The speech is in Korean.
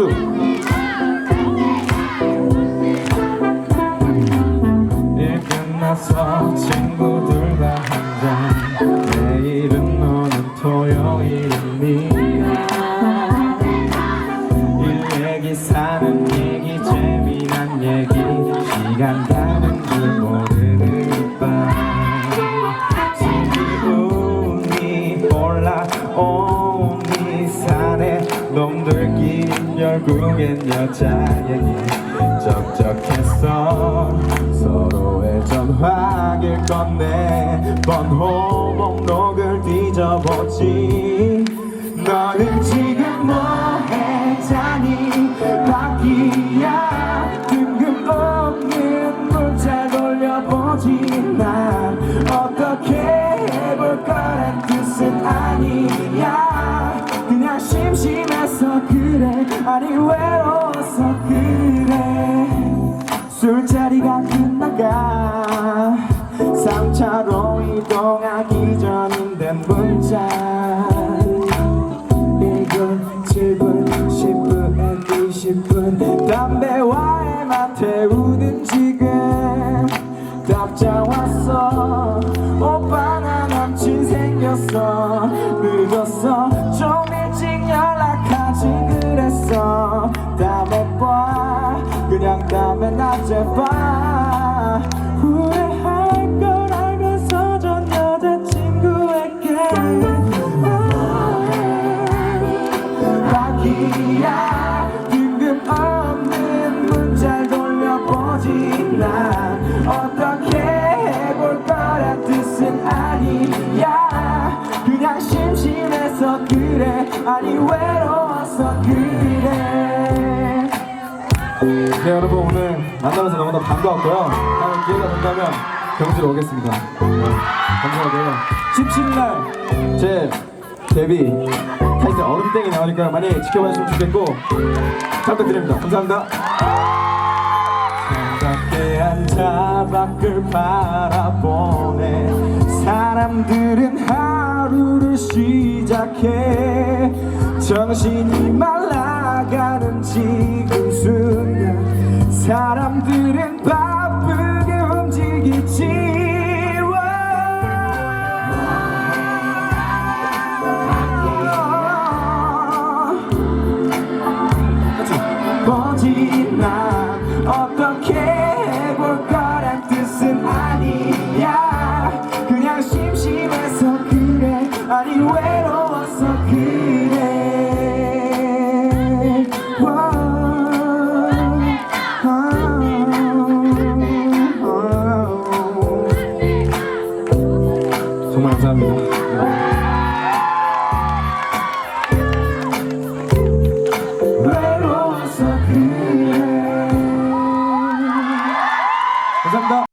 박수. 일 끝나서 친구들과 한잔 내일은 너는 토요일이니 일 얘기 사는 얘기 재미난 얘기. 시간 가는 줄 모르 결국엔 여자 얘기 적적했어 서로의 전화기를 꺼내 번호 목록을 뒤져보지. 너는 지금 뭐해? 자니 바퀴야 아니 외로워서 그래. 술자리가 끝나가 3차로 이동하기 전인데 문자. 1분 7분 10분 20분. 담배와에만 태우는 지금. 답장 왔어. 오빠 나 남친 생겼어. 늦었어 봐. 후회할 걸 알면서 전 여자친구에게. 바퀴야 뜬금없는 문자를 돌려보지 난 어떻게 해볼 거란 뜻은 아니야. 그냥 심심해서 그래. 아니 외로워서 그래 네 여러분 오늘 만나면서 너무나 반가웠고요. 다음 기회가 된다면 경주로 오겠습니다. 네, 감사하고요. 17일 날 제 데뷔 타이틀 얼음땡이 나오니까 많이 지켜봐주시면 좋겠고 잘 부탁드립니다. 감사합니다. 차갑게 앉아 밖을 바라보네. 사람들은 하루를 시작해 정신이 말라 가는 지금 순간 사람들은 바쁘게 움직이지. 난 어떻게 해볼 거란 뜻은 아니야. 그냥 심심해서 그래. 아니 왜 감사합니다.